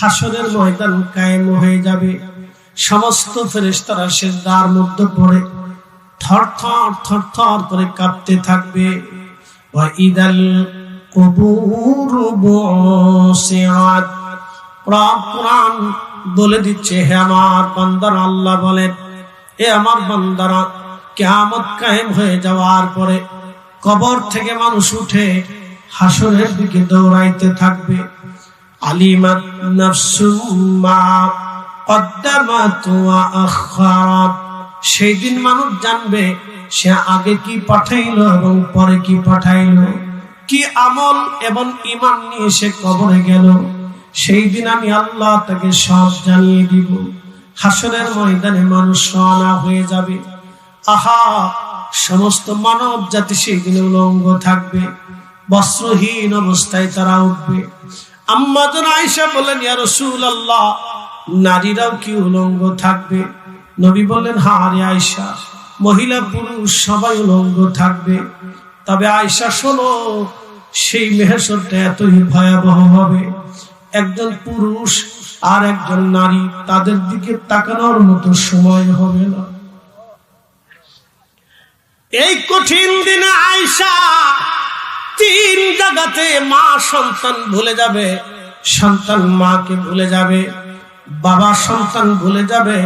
হাসরের ময়দান কায়েম হয়ে যাবে। সমস্ত ফেরেশতারা সেজদার মধ্যে পড়ে, থর থর থর থর করে কাঁপতে থাকবে। ওয়া ইদাল কুবুর রব কোরআন বলে দিচ্ছে, হে আমার বান্দারা, আল্লাহ বলেন, এ আমার বান্দারা, কেয়ামত কায়েম হয়ে যাওয়ার পরে কবর থেকে মানুষ উঠে হাসরের দিকে দৌড়াইতে থাকবে। নাফসুম মা কদ্দামাত ওয়া আখারাত। সেই দিন মানুষ জানবে সে আগে কি পাঠাইলো এবং পরে কি পাঠাইলো। কি আমল এবং ইমান নিয়ে সে কবরে গেল। সেই দিন আমি আল্লাহ তাকে সব জানিয়ে দিব। হাসনের ময়দানে মানুষ রওনা হয়ে যাবে। আহা, সমস্ত মানব জাতি সেই দিনে উলঙ্গ থাকবে। বস্ত্রহীন অবস্থায় তারা উঠবে। আম্মাদুন আয়েশা বলেন, ইয়া রাসূলুল্লাহ, নারীরাও কি উলঙ্গ থাকবে? নবী বললেন হা রে আয়েশা, মহিলা পুরুষ সবাই উলঙ্গ থাকবে। তবে আয়েশা, শোনো, সেই মেহেসরটা এতই ভয়াবহ হবে। একজন পুরুষ আর একজন নারী তাদের দিকে তাকানোর মতো সময় হবে না। এই কঠিন দিনে আয়সা তিন জায়গাতে মা সন্তান ভুলে যাবে, সন্তান মাকে ভুলে যাবে, বাবা সন্তান ভুলে যাবে,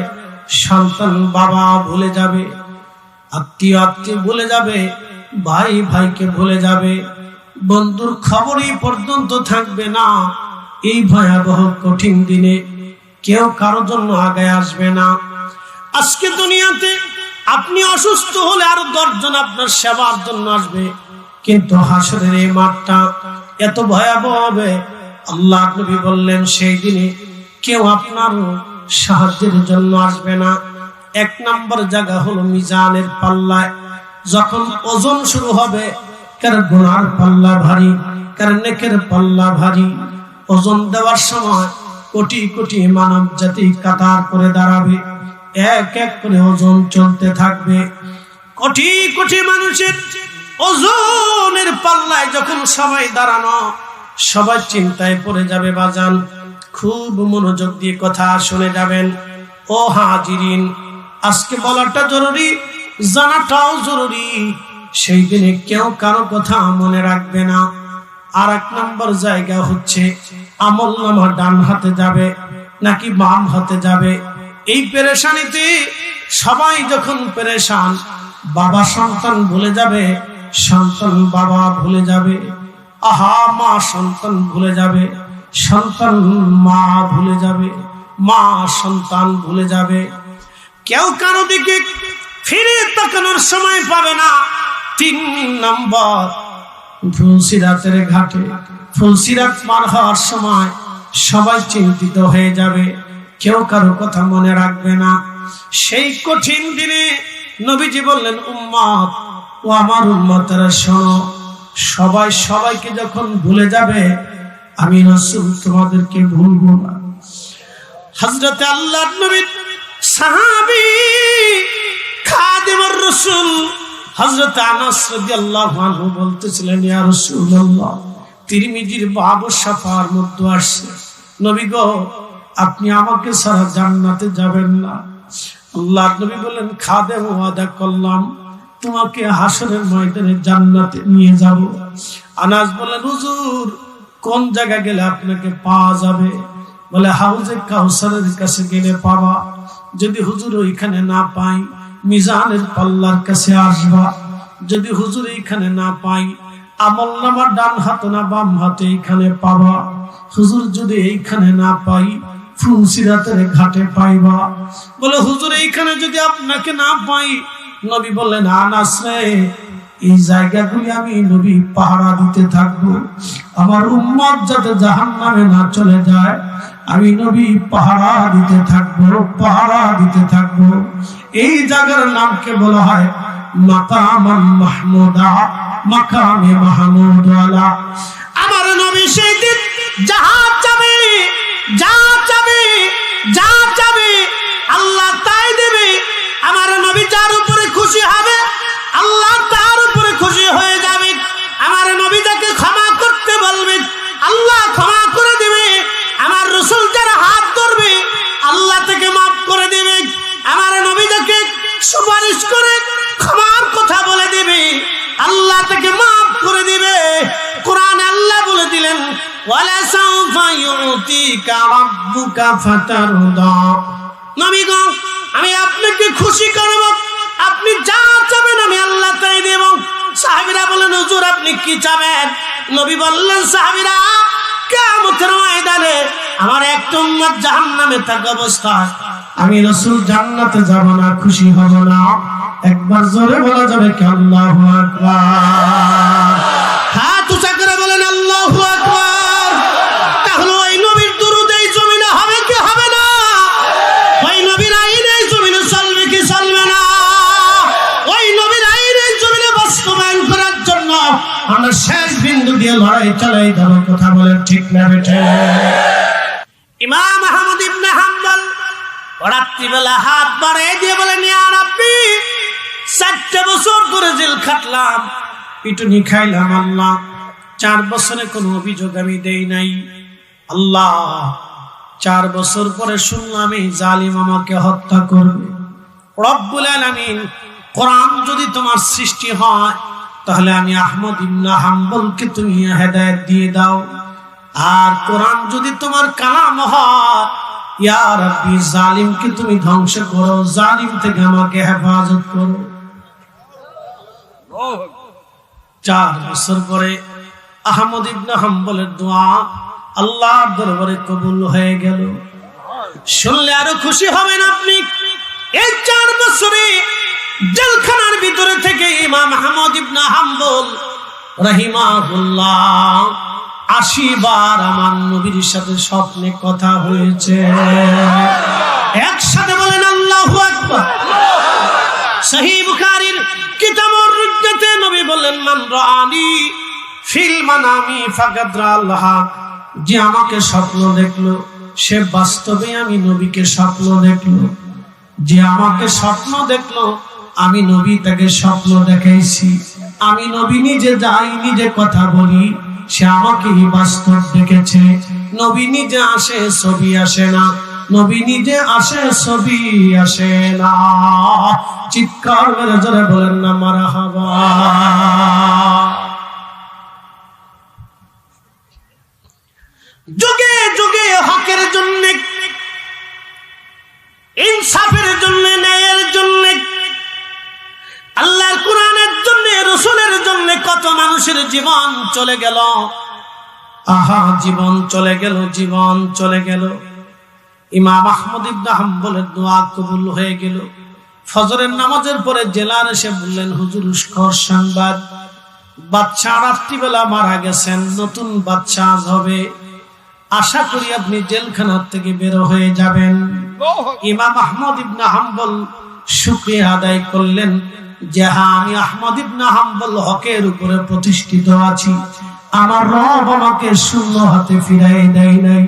সন্তান বাবা ভুলে যাবে আত্মীয় আত্মীয় ভুলে যাবে, ভাই ভাইকে ভুলে যাবে, বন্ধুর খবরই পর্যন্ত থাকবে না। এই ভয়াবহ কঠিন দিনে কেউ কারোর জন্য আগে আসবে না। আজকে দুনিয়াতে আপনি অসুস্থ হলে আরও দশজন আপনার সেবার জন্য আসবে। কিন্তু হাসরের এই মাঠটা এত ভয়াবহ হবে। আল্লাহ নবী বললেন, সেই দিনে কেউ আপনার সাহায্যের জন্য আসবে না। এক নম্বর জায়গা হলো মিজানের পাল্লায় যখন ওজন শুরু হবে, কার গোনার পাল্লা ভারী, কার নেকের পাল্লা ভারী। ওজন দেওয়ার সময় কোটি কোটি মানব জাতি কাতার করে দাঁড়াবে। এক এক করে ওজন চলতে থাকবে। কোটি কোটি মানুষের ওজনের পাল্লায় যখন সবাই দাঁড়ানো সবাই চিন্তায় পড়ে যাবে বাজান। খুব মনোযোগ দিয়ে কথা শুনে যাবেন। ও হাজিরিন, আজকে বলাটা জরুরি, জানাটাও জরুরি। সেই দিনে কেউ কারও কথা মনে রাখবে না। আর এক নম্বর জায়গা হচ্ছে, আমল নামা ডান হাতে যাবে, নাকি বাম হাতে যাবে। এই পেরেশানিতে সবাই যখন পেরেশান, বাবা সন্তান ভুলে যাবে সন্তান বাবা ভুলে যাবে। আহা, মা সন্তান ভুলে যাবে। সন্তান মা ভুলে যাবে। মা সন্তান ভুলে যাবে। কেউ কারও দিকে ফিরে তাকানোর সময় পাবে না। তিন নম্বর, ফুলসিরাতের ঘাটে। ফুলসিরাত পার হওয়ার সময় সবাই চিন্তিত হয়ে যাবে। কেউ কারও কথা মনে রাখবে না। সেই কঠিন দিনে নবীজি বললেন উম্মত ও আমার উম্মতেরা শোনো, সবাই সবাইকে যখন ভুলে যাবে, আমি রসুল তোমাদেরকে ভুলবো না। হজরতে আল্লাহ নবী সাহাবি খাদিমুর রসুল হজরত আনাস রাদিয়াল্লাহু আনহু বলতেছিলেন, ইয়া রাসূলুল্লাহ, তিরমিজির বাবু সাফার মধ্যে আসছে। নবী গো, আপনি আমাকে সারা জান্নাতে যাবেন না। আল্লাহ নবী বললেন, খাদেম, ওয়াদা করলাম। তোমাকে হাসরের ময়দানে জান্নাতে নিয়ে যাব। আনাস বললেন, হুজুর, কোন জায়গা গেলে আপনাকে পাওয়া যাবে? বলে, হাউজে কাউসারের কাছে গেলে পাবা। যদি হুজুর ওইখানে না পাই, মিজানের পাল্লার কাছে আসবা। যদি হুজুর এইখানে না পাই, আমল নামার ডান হাত না বাম হাতে এইখানে পাবা। হুজুর যদি এইখানে না পাই, ফুলসিরাতের ঘাটে পাইবা। বলে, হুজুর, এইখানে যদি আপনাকে না পাই নবী বললেন আনাস রে এই জায়গাগুলি আমি নবী পাহারা দিতে থাকব। আমার উম্মত যাতে জাহান নামে না চলে যায়, আমি নবী পাহারা দিতে থাকব, পাহারা দিতে থাকব। এই জায়গার নামকে বলা হয় মাকামান মাহমুদা, মাকামে মাহমুদ আমার নবী সেই দিন জাহাজ যাবে যা যাবে যা যাবে আল্লাহ তাই দেবে। আমার নবী যার উপরে খুশি হবে, আল্লাহ তার উপরে খুশি হয়ে যাবে। আমার নবী তাকে ক্ষমা করতে বলবে, আল্লাহ ক্ষমা করে দেবে। আমার রসুল যারা হাত ধরবে, আল্লাহ তাকে মাফ করে দেবে। আমার নবী তাকে সুপারিশ করে ক্ষমার কথা বলে দেবে, আল্লাহ থেকে মাফ করে দিবে। কোরআন আল্লাহ বলে দিলেন আমি আপনাকে খুশি করব। আপনি যা চাবেন আমি আল্লাহ তাই দেব। সাহাবিরা বলেন, হুজুর, আপনি কি চাবেন? নবী বললেন, সাহাবিরা কেমন ময়দানে আমার একটা উম্মত জাহান্নামে থাক অবস্থা। আমি রসুল জান্নাতে যাব না, খুশি হব না। একবার জোরে বলা যাবে কে আল্লাহু আকবার। দিয়ে লড়াই চালাই দেবো কথা ঠিক না বেঠে। ইমাম আহমদ ইবনে হাম্বল রাত্রিবেলা হাত বাড়িয়ে দিয়ে চারটে বছর ধরে জেল খাটলাম, পিটুনি খাইলাম আল্লাহ, চার বছরে কোনো অভিযোগ আমি দেই নাই। আল্লাহ, চার বছর পরে শুনলাম এই জালিম আমাকে হত্যা করবে। রব্বুল আলামিন, কোরআন যদি তোমার সৃষ্টি হয় তাহলে আমি আহমদ ইবনে হাম্বলকে তুমি হেদায়েত দিয়ে দাও। আর কোরআন যদি তোমার কালাম হয় তুমি ধ্বংস করো, জালিম থেকে আমাকে হেফাজত করো। চার বছর পরে আহমদ ইবনে হাম্বলের দোয়া আল্লাহর দরবারে কবুল হয়ে গেল। শুনলে আরও খুশি হবেন আপনি। এই চার বছরে জেলখানার ভিতরে থেকে ইমাম আহমদ ইবনে হাম্বল রাহিমাহুল্লাহ আশি বার আমার নবীর সাথে স্বপ্নে কথা হয়েছে। একসাথে বলেন, আল্লাহু আকবার। সহি বুখারীর রুজ্জাতে নবী বললেন, মান রানি ফিল মানামি ফাকাদ রাআল্লাহ। যে আমাকে স্বপ্ন দেখল, সে বাস্তবে আমি নবীকে স্বপ্ন দেখল। যে আমাকে স্বপ্ন দেখল আমি নবী তাকে স্বপ্ন দেখাইছি। আমি নবী নিজে যাই, নিজে কথা বলি। সে আমাকে বাস্তব দেখেছে। নবী নিজে আসে, ছবি আসে না। নবী নিজে আসে, ছবি আসে না। চিৎকার মেরে জোরে বলেন না মারা হাবা যুগে যুগে হকের জন্য, ইনসাফের জন্য, ন্যায়ের জন্য আল্লাহর কোরআনের জন্য রসুলের জন্য কত মানুষের জীবন চলে গেল। আহা জীবন চলে গেল জীবন চলে গেল। ইমাম আহমদ ইবনে হাম্বলের দোয়া কবুল হয়ে গেল। ফজরের নামাজের পরে জেলার এসে বললেন হুজুর উস্কর সংবাদ। বাচ্চা রাত্রিবেলা মারা গেছেন নতুন বাচ্চা হবে। আশা করি আপনি জেলখানার থেকে বের হয়ে যাবেন। ইমাম আহমদ ইবনে হাম্বল শুক্রিয়া আদায় করলেন। যে হ্যাঁ আমি আহমদ ইবনে হাম্বল হকের উপরে প্রতিষ্ঠিত আছি। আমার রব আমাকে শূন্য হাতে ফিরাই দেয় নাই।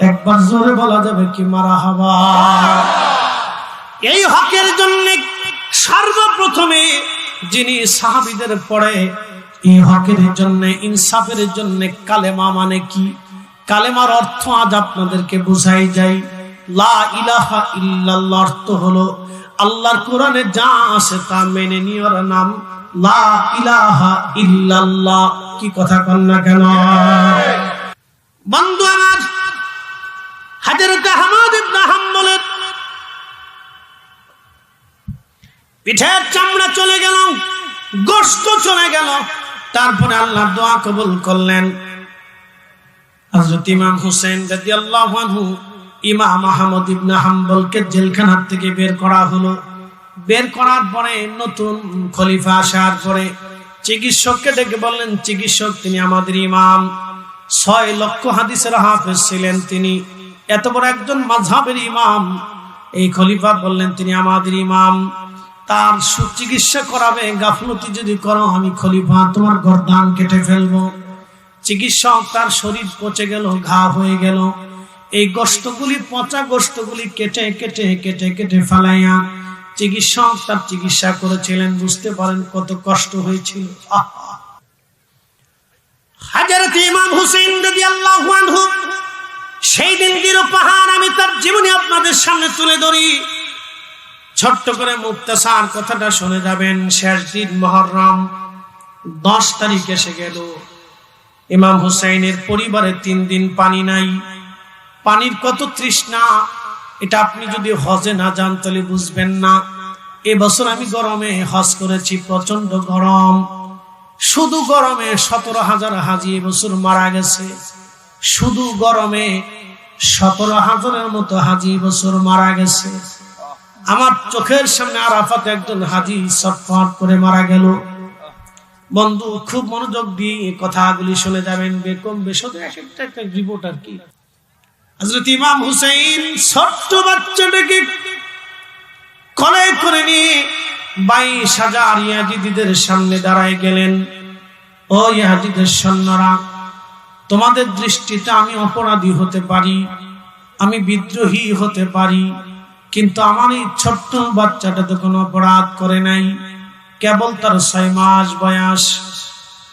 একবার জোরে বলা যাবে কি মারা হাবা? এই হকের জন্য সর্বপ্রথমে যিনি সাহাবিদের পড়ে, এই হকের জন্য, ইনসাফের জন্য কালেমা মানে কি? কালেমার অর্থ আজ আপনাদেরকে বুঝাই যাই। লা ইলাহা ইল্লাল্লাহ অর্থ হলো আল্লাহর কোরআনে যা আছে তা মেনে নিওর নাম কি কথা কন না কেন? বন্ধু আমার হাম্বলের পিঠের চামড়া চলে গেল গোস্ত চলে গেল, তারপরে আল্লাহ দোয়া কবুল করলেন। হযরত ইমাম হোসেন ইমাম আহমদ ইবনে হাম্বলকে জেলখানার থেকে বের করা হলো। বের করার পরে নতুন খলিফা আসার পরে চিকিৎসককে ডেকে বললেন, চিকিৎসক, তিনি আমাদের ইমাম। ছয় লক্ষ হাদিসের হাফেজ ছিলেন তিনি। এত বড় একজন মাঝহাবের ইমাম। এই খলিফা বললেন, তিনি আমাদের ইমাম। তার সুচিকিৎসা করাবে, গাফলতি যদি করো, আমি খলিফা, তোমার গর্দান কেটে ফেলব। চিকিৎসক তার শরীর পচে গেল, ঘা হয়ে গেল। এই গোস্তগুলি পচা গোস্তগুলি কেটে কেটে কেটে কেটে ফেলাইয়া চিকিৎসক তার চিকিৎসা করেছিলেন, বুঝতে পারেন কত কষ্ট হয়েছিল। ইমাম হুসেন আনহু, সেই দিনটির পাহাড় আমি তার জীবনে আপনাদের সামনে তুলে ধরি। ছোট্ট করে মুক্তাসার কথাটা শুনে যাবেন, শেষ দিন মহরম, দশ তারিখ এসে গেল। ইমাম হুসাইনের পরিবারে তিন দিন পানি নাই। পানির কত তৃষ্ণা, এটা আপনি যদি হজে না যান তাহলে বুঝবেন না। এবছর আমি গরমে হজ করেছি প্রচণ্ড গরম। শুধু গরমে সতেরো হাজার হাজি এবছর মারা গেছে। শুধু গরমে সতেরো হাজারের মতো হাজি বছর মারা গেছে। আমার চোখের সামনে আরাফাতে একজন হাজি সটফট করে মারা গেল। বন্ধু, খুব মনোযোগ দিয়ে কথাগুলি শুনে যাবেন। বেকম বেশ এক একটা একটা রিপোর্ট আর কি। হজরত ইমাম হুসেইন ছোট্ট বাচ্চাটাকে কলে করে নিয়ে বাইশ হাজার ইয়াজিদিদের সামনে দাঁড়ায় গেলেন। ও ইয়াজিদের সৈন্যরা, তোমাদের দৃষ্টিতে আমি অপরাধী হতে পারি, আমি বিদ্রোহী হতে পারি, কিন্তু আমার এই ছোট্ট বাচ্চাটা তো কোনো অপরাধ করে নাই। কেবল তার ছয় মাস বয়স।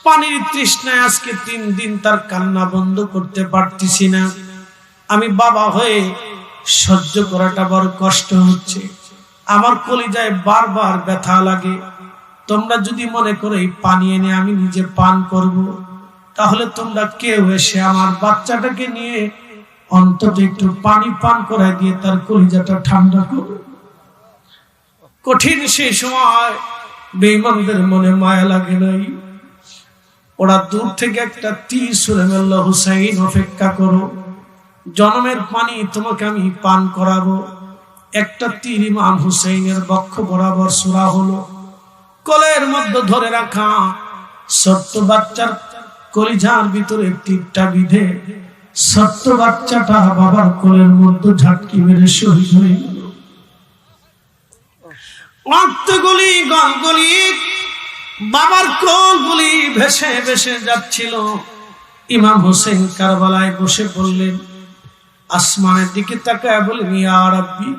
পানির তৃষ্ণায় আজকে তিন দিন তার কান্না বন্ধ করতে পারতেছি না। আমি বাবা হয়ে সহ্য করাটা বড় কষ্ট হচ্ছে। আমার কলিজায় বারবার ব্যথা লাগে। তোমরা যদি মনে করো এই পানি এনে আমি নিজে পান করব। তাহলে তোমরা কেউ এসে আমার বাচ্চাটাকে নিয়ে অন্তত একটু পানি পান করাই দিয়ে তার কলিজাটা ঠান্ডা করো কঠিন সেই সময় বেইমানদের মনে মায়া লাগে নাই। ওরা দূর থেকে একটা তীর সুরে মেলল হুসাইন অপেক্ষা করো। জনমের পানি তোমাকে আমি পান করাবো। একটা তীর ইমাম হুসাইনের বক্ষ বরাবর সুরা হলো। কলের মধ্যে ধরে রাখা ছোট্ট বাচ্চার কলিজার ভিতরে তীরটা বিধে ছোট্ট বাচ্চাটা বাবার কোলের মধ্যে ঝাটকি মেরে শহীদ হয়ে গেল। গলগুলি বাবার কোলগুলি ভেসে ভেসে যাচ্ছিল। ইমাম হোসেন কারবালায় বসে পড়লেন। আসমানের দিকে তাকায় বলেন, ইয়া রাব্বি,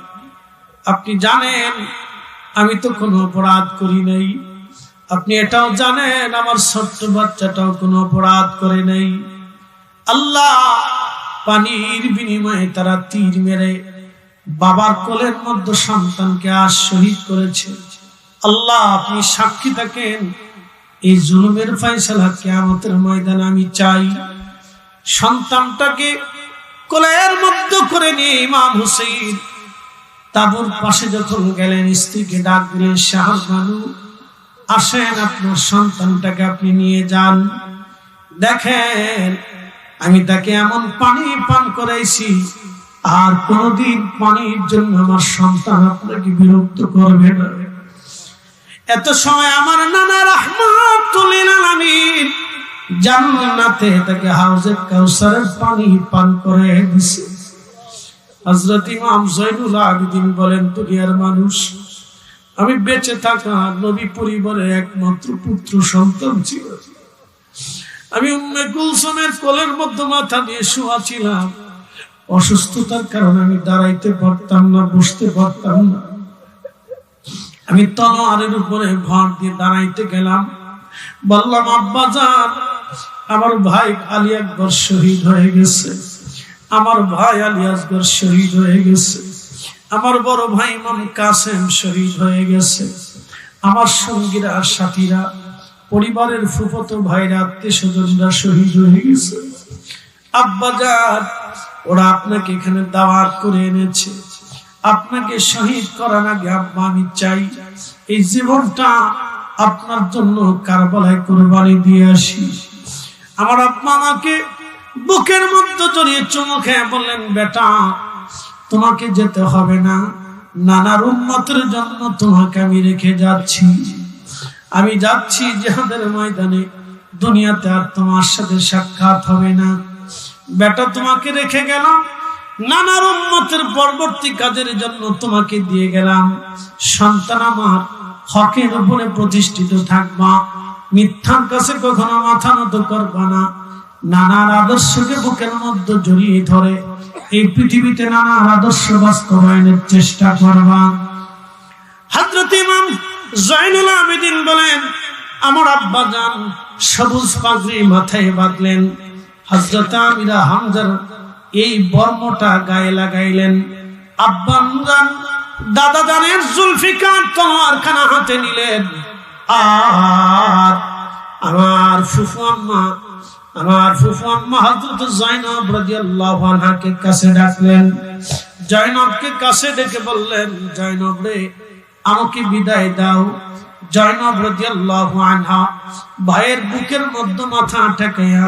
আপনি জানেন, আমি তো কোনো অপরাধ করি নাই। আপনি এটাও জানেন, আমার ছোট্ট বাচ্চাটাও কোনো অপরাধ করে নাই। আল্লাহ পানির বিনিময়ে তারা তীর মেরে বাবার কোলের মধ্যে সন্তানকে আজ শহীদ করেছে। আল্লাহ, আপনি সাক্ষী থাকেন, এই জুলুমের ফয়সালা কেয়ামতের ময়দানে আমি চাই। সন্তানটাকে কোলের মধ্যে করে নিয়ে ইমাম হুসেন তাবুর পাশে যখন গেলেন, স্ত্রীকে ডাক দিলেন শাহবানু আসেন, আপনার সন্তানটাকে আপনি নিয়ে যান। দেখেন, আমি তাকে এমন পানি পান করাইছি, আর কোনদিন পানির জন্য আমার সন্তান আপনাকে বিরক্ত করবে না। এত সময় আমার নানা রহমান রহমাতুল্লিল আলামিন জান্নাতে তাকে হাউজে কাউসারের পানি পান করে দিছে। হযরত ইমাম জয়নুল আবেদিন বলেন, দুনিয়ার মানুষ, আমি বেঁচে থাকা নবী পরিবারের একমাত্র পুত্র সন্তান ছিল। আমি উম্মে কুলসুমের কোলের মধ্যে মাথা দিয়ে শোয়া ছিলাম। অসুস্থতার কারণে আমি দাঁড়াইতে পারতাম না, বসতে পারতাম না। আমি তলোয়ারের উপরে ভর দিয়ে দাঁড়াইতে গেলাম। বললাম, আব্বা, যান। আমার ভাই আলী আকবর শহীদ হয়ে গেছে। আমার ভাই আলী আসগর শহীদ হয়ে গেছে। আমার বড় ভাই ইমাম কাসেম শহীদ হয়ে গেছে। আমার সঙ্গীরা, সাথীরা, পরিবারের ফুফতো ভাইরা আত্মীয় স্বজনরা শহীদ হয়ে গেছে। আব্বাজান ওরা আপনাকে এখানে দাওয়াত করে এনেছে। আপনাকে শহীদ করার আগে আব্বা, আমি চাই এই জীবনটা আপনার জন্য কারবালায় কোরবানি দিয়ে আসি। আমার আব্বা আমাকে বুকের মধ্যে জড়িয়ে চুমু খেয়ে বললেন, বেটা, তোমাকে যেতে হবে না। নানার উন্নতের জন্য তোমাকে আমি রেখে যাচ্ছি। আমি যাচ্ছি জেহাদের ময়দানে। দুনিয়াতে আর তোমার সাথে সাক্ষাৎ হবে না। বেটা, তোমাকে রেখে গেলাম। নানার উন্মতের পরবর্তী কাজের জন্য তোমাকে দিয়ে গেলাম। সন্তান আমার হকের উপরে প্রতিষ্ঠিত থাকবা। মিথ্যার কাছে কখনো মাথা নত করবা না। নানার আদর্শকে বুকের মধ্যে জড়িয়ে ধরে। এই পৃথিবীতে নানার আদর্শ বাস্তবায়নের চেষ্টা করবা। হাজরত ইমাম জয়নুল আবেদিন বলেন, আমার আব্বা যান সবুজ পাগড়ি মাথায় বাঁধলেন। হজরত আমিরা হামজার এই বর্মটা গায়ে লাগাইলেন। আব্বা যান দাদা জানের জুলফিকার তোমার খানা হাতে নিলেন। আর আমার ফুফু আম্মা আমার ফুফু আম্মা হযরত জয়নব রাদিয়াল্লাহু আনহাকে কাছে ডাকলেন। জয়নবকে কাছে ডেকে বললেন, জয়নব রে, আমাকে বিদায় দাও। জয়নব রাদিয়াল্লাহু আনহা ভাইয়ের বুকের মধ্যে মাথা ঠেকাইয়া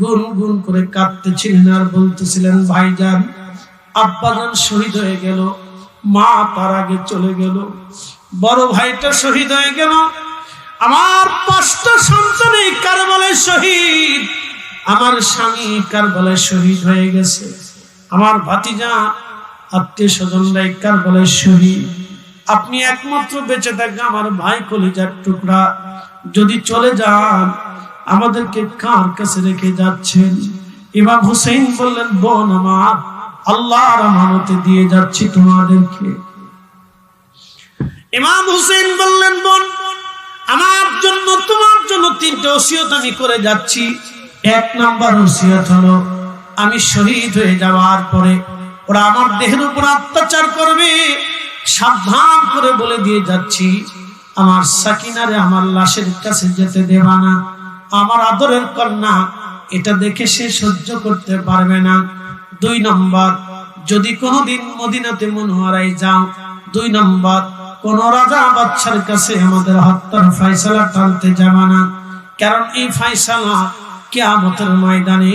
গুন গুন করে কাঁদতেছিলেন আর বলতেছিলেন, ভাইজান, আব্বাজান শহীদ হয়ে গেল। মা তার আগে চলে গেল। বড় ভাইটা শহীদ হয়ে গেল। আমার পাঁচটা সন্তান এই কারবালায় শহীদ। আমার স্বামী কারবালায় শহীদ হয়ে গেছে। আমার ভাতিজা আত্মীয় স্বজনরা এই কারবালায় শহীদ। আপনি একমাত্র বেঁচে থাকলে আমার ভাই কলিজার টুকরা। যদি চলে যান, আমাদেরকে কার কাছে রেখে যাচ্ছেন? ইমাম হুসেন বললেন, বোন আমার আল্লাহর আমানতে দিয়ে যাচ্ছি তোমাদেরকে। ইমাম হুসেন বললেন, বোন, আমার জন্য, তোমার জন্য তিনটে আমি করে যাচ্ছি। এক নাম্বার হলো, আমি শহীদ হয়ে যাওয়ার পরে ওরা আমার দেহের উপর অত্যাচার করবে, সাবধান করে বলে দিয়ে যাচ্ছি। আমার সাকিনারে, আমার লাশের কাছে যেতে দেবা না। আমার আদরের কন্যা এটা দেখে সে সহ্য করতে পারবে না। দুই নম্বর, যদি কোনোদিন মদিনাতে মনোয়ারাই যাও, দুই নম্বর, কোন রাজা বাচ্চার কাছে আমাদের হত্যার ফাইসালা টানতে যাবে না। কারণ এই ফাইসালা কেয়ামতের ময়দানে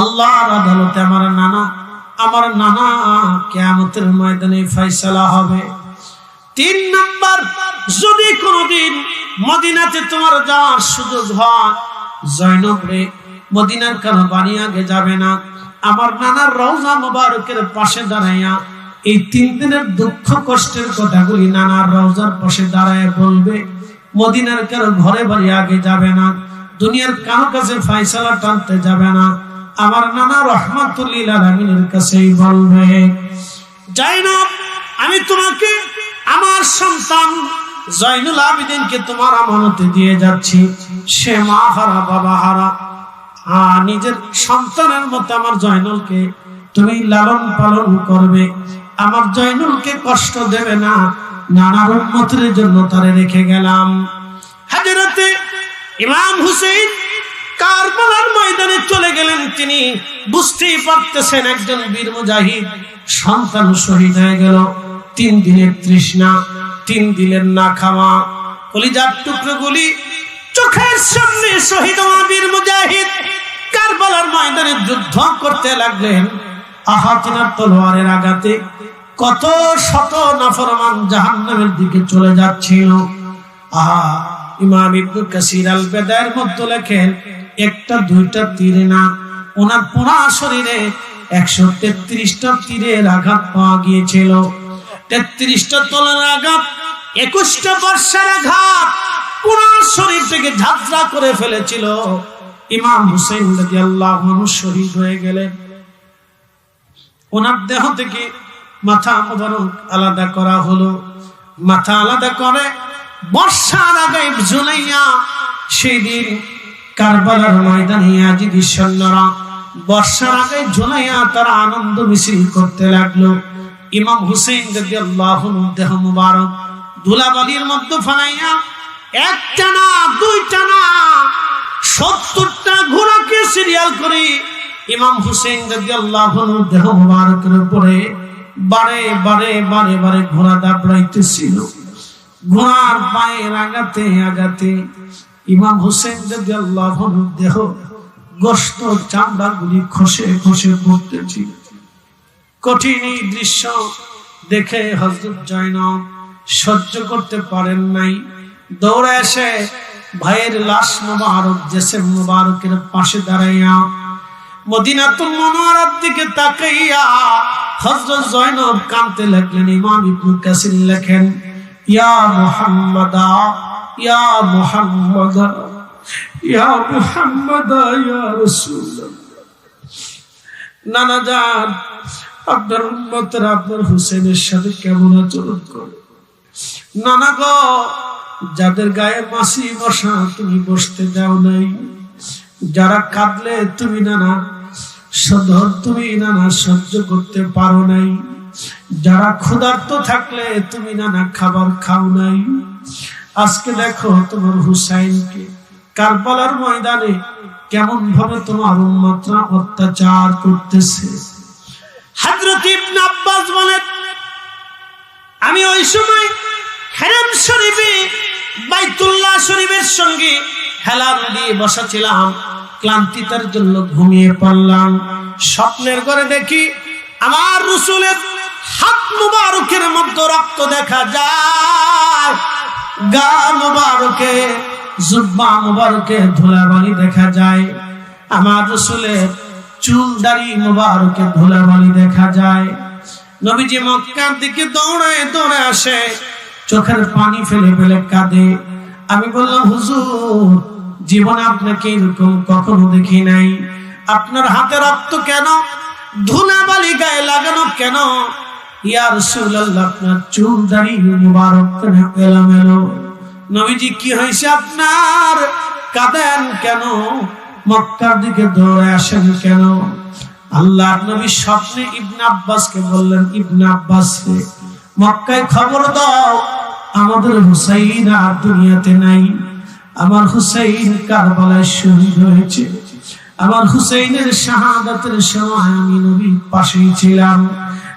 আল্লাহর আদালতে আমার নানা আমার নানা কেয়ামতের ময়দানে ফাইসালা হবে। তিন নম্বর, যদি কোনদিন মদিনাতে তোমার যাওয়ার সুযোগ হয়, জয়নব রে, মদিনার কেন বাড়ি আগে যাবে না। আমার নানার রওজা মোবারকের পাশে দাঁড়াইয়া এই তিন দিনের দুঃখ কষ্টের কথাগুলি নানার রওজার পাশে দাঁড়ায় বলবে, মদিনার কেন ঘরে বাড়ি আগে যাবে না, দুনিয়ার কারও কাছে ফাইসালা টানতে যাবে না। আমার নানা রহমাতুল্লিল আলমিনের কাছেই বলবে জয়নব আমি তোমাকে, আমার সন্তান জয়নুল আবিদিনকে তোমার আমানতে দিয়ে যাচ্ছি। সে মা হারা, বাবা হারা নিজের সন্তানের মতো আমার জয়নুলকে তুমি লালন পালন করবে। আমার জয়নুলকে কষ্ট দেবে না। নানা উন্মতের জন্য তারে রেখে গেলাম। হাজরতে ইমাম হুসেন কারবালার ময়দানে চলে গেলেন। তিনি বুঝতেই পারতেছেন একজন বীর মুজাহিদ সন্তান শহীদ হয়ে গেল। তিন দিনের তৃষ্ণা, তিন দিনের না খাওয়া, কলিজার টুকরোগুলি চোখের সামনে শহীদ হওয়া বীর মুজাহিদ কারবালার ময়দানে যুদ্ধ করতে লাগলেন। আহাতিনার তলোয়ারের আঘাতে কত শত নাফরমান জাহান্নামের দিকে চলে যাচ্ছিল। আহা, ইমাম ইবনুল কাসির আল বেদায়ের মধ্যে লেখেন, একটা, দুইটা তীরে না, ওনার পুরা শরীরে একশো তেত্রিশটা তীরের আঘাত পাওয়া গিয়েছিল। তেত্রিশটা তলার আঘাত, একুশটা বর্ষার আঘাত পুরা শরীর থেকে ঝাঁঝরা করে ফেলেছিল। ইমাম হুসেন আল্লাহ শহীদ হয়ে গেলেন। ওনার দেহ থেকে মাথা মোবারক আলাদা করা হলো। মাথা আলাদা করে বর্ষার আগে ঝুলাইয়া সেই দিন কারবালার ময়দানে আজিদি সৈন্যরা বর্ষার আগে ঝুলাইয়া তারা আনন্দ মিছিল করতে লাগল। ইমাম হুসেন যদি আল্লাহ দেহ মুবারক ধুলাবালির মধ্যে ফালাইয়া একটা না, দুইটা না, সত্তরটা ঘোড়াকে সিরিয়াল করে। ইমাম হুসেন যদি আল্লাহ দেহ মুবারকের উপরে বারে বারে বারে বারে ঘোড়া দাবড়াইতেছিল ঘোড়ার পায়ের আগাতে আগাতে ইমাম হুসেন যদি আল্লাহ দেহ গোস্ত চামড়া গুলি খসে খসে পড়তেছিল। কঠিন দৃশ্য দেখে হজরত জয়নব সহ্য করতে পারেন নাই। দৌড়ে এসে ভাইয়ের লাশ মোবারক জেসেম মোবারকের পাশে দাঁড়াইয়া মদিনাতুল মনোয়ারার দিকে তাকাইয়া হযরত জয়নব কাঁদতে লাগলেন, ইমাম ইবনে কাসির লেখেন, ইয়া মুহাম্মাদা ইয়া মুহাম্মাদা ইয়া মুহাম্মাদা, ইয়া রাসূলুল্লাহ। নানা যান আপনার আপনার হুসেনের সাথে কেমন আচরণ করে? নানা গো, যাদের গায়ে মাসি বসা তুমি বসতে যাও নাই। যারা কাঁদলে তুমি নানা, সদর তুমি নানা সহ্য করতে পারো নাই। যারা ক্ষুধার্ত থাকলে তুমি নানা খাবার খাও নাই। আজকে দেখো তোমার হুসাইনকে, কারবালার ময়দানে কেমন ভাবে তোমার উন্মাত্রা অত্যাচার করতেছে। হযরত ইবনে আব্বাস বলেন, আমি ওই সময় হেরেম শরীফে বাইতুল্লাহ শরীফের সঙ্গে হেলান দিয়ে বসা ছিলাম ক্লান্তিতার জন্য ঘুমিয়ে পড়লাম। স্বপ্নের ঘরে দেখি আমার রসুলের হাত মুবারকের মধ্যে রক্ত দেখা যায়। গা মুবারকে, জুব্বা মুবারকে, ধুলাবালি দেখা যায়। আমার রসুলের চুল দাড়ি মুবারকে, ধুলাবালি দেখা যায়। নবীজি মক্কার দিকে দৌড়ায় দৌড়ে আসে। চোখের পানি ফেলে ফেলে কাঁদে। আমি বললাম, হুজুর, জীবনে আপনাকে এরকম কখনো দেখি নাই। আপনার হাতে রক্ত কেন? ধুনা বালি গায়ে লাগানো কেন? ইয়া রাসূলুল্লাহ, আপনার চুল দাড়ি মুবারক এলোমেলো। নবীজি, কি হয়েছে আপনার? কাঁদেন কেন? মক্কার দিকে দৌড়ে আসেন কেন? আল্লাহ নবী স্বপ্নে ইবনে আব্বাসকে বললেন, ইবনে আব্বাসকে মক্কায় খবর দাও, আমাদের হুসাইন আর দুনিয়াতে নাই। আমার হুসাইন কারবালায় শহীদ হয়েছে। আমার হুসাইনের শাহাদাতের সময় আমি নবীর পাশেই ছিলাম।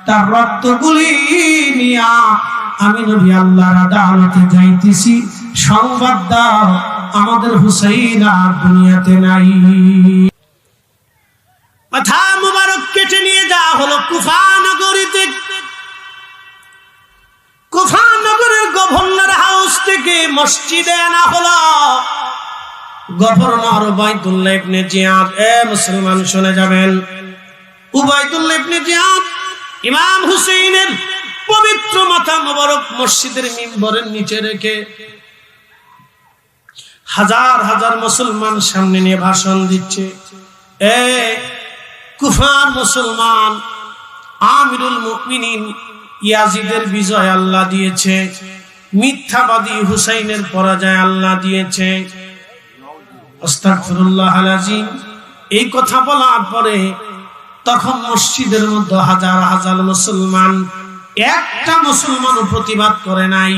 তার রক্তগুলি নিয়া আমি নবী আল্লাহর আদালতে যাইতেছি। সংবাদ দাও, আমাদের হুসাইন আর দুনিয়াতে নাই। মাথা মুবারক কেটে নিয়ে যাওয়া হলো কুফা নগরীতে গভর্নর হাউস থেকে মসজিদে আনা হলো। গভর্নর ইবনে জিয়াদ, এ মুসলমান শুনে যাবেন। উবাইদুল্লাহ ইবনে জিয়াদ ইমাম পবিত্র মাথা মোবারক মসজিদের মিম্বরের নিচে রেখে হাজার হাজার মুসলমান সামনে নিয়ে ভাষণ দিচ্ছে। এ কুফার মুসলমান আমিরুল মুকমিনিন ইয়াজিদের বিজয় আল্লাহ দিয়েছে, মিথ্যাবাদী হুসাইনের পরাজয় আল্লাহ দিয়েছে। এই কথা বলার পরে তখন মসজিদের মধ্যে হাজার হাজার মুসলমান, একটা মুসলমান প্রতিবাদ করে নাই।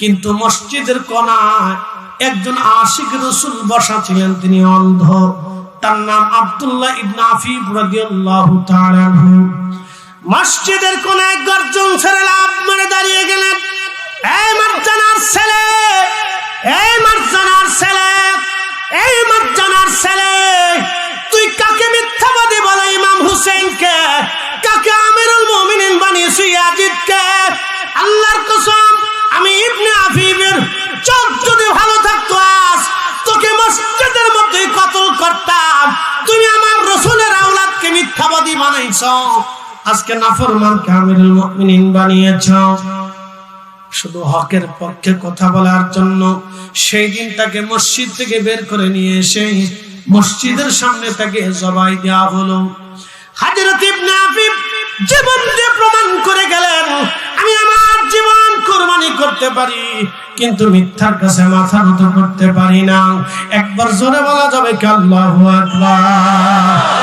কিন্তু মসজিদের কোনায় একজন আশিক রসুল বসা ছিলেন, তিনি অন্ধ। তার নাম আব্দুল্লাহ ইবনে আফিফ রাদিয়াল্লাহু তাআলা মসজিদের কোনায় গর্জন ছেড়ে লাভ মেরে দাঁড়িয়ে গেলেন। এই মার্জানার ছেলে, এই মার্জানার ছেলে, এই মার্জানার ছেলে, তুই কাকে মিথ্যাবাদী বলে ইমাম হুসেনকে? কাকে আমিরুল মুমিনিন বানিয়েছি ইয়াজিদকে? আল্লাহর কসম, আমি ইবনে আফিফের চোখ যদি ভালো থাকতো আজ, তোকে মসজিদের মধ্যে কতল করতাম। তুমি আমার রসুলের আওলাদকে মিথ্যাবাদী বানাইছ। আজকে নাফরমানকে আমিরুল মুমিনিন বানিয়েছ। শুধু হকের পক্ষে কথা বলার জন্য সেই দিন তাকে মসজিদ থেকে বের করে নিয়ে এসে মসজিদের সামনে তাকে জবাই দেওয়া হলো। হাজরত ইবনে আফিফ জীবন দিয়ে প্রমাণ করে গেলেন, আমি আমার জীবন কোরবানি করতে পারি, কিন্তু মিথ্যার কাছে মাথা নত করতে পারি না। একবার জোরে বলা যাবে কি আল্লাহু আকবার?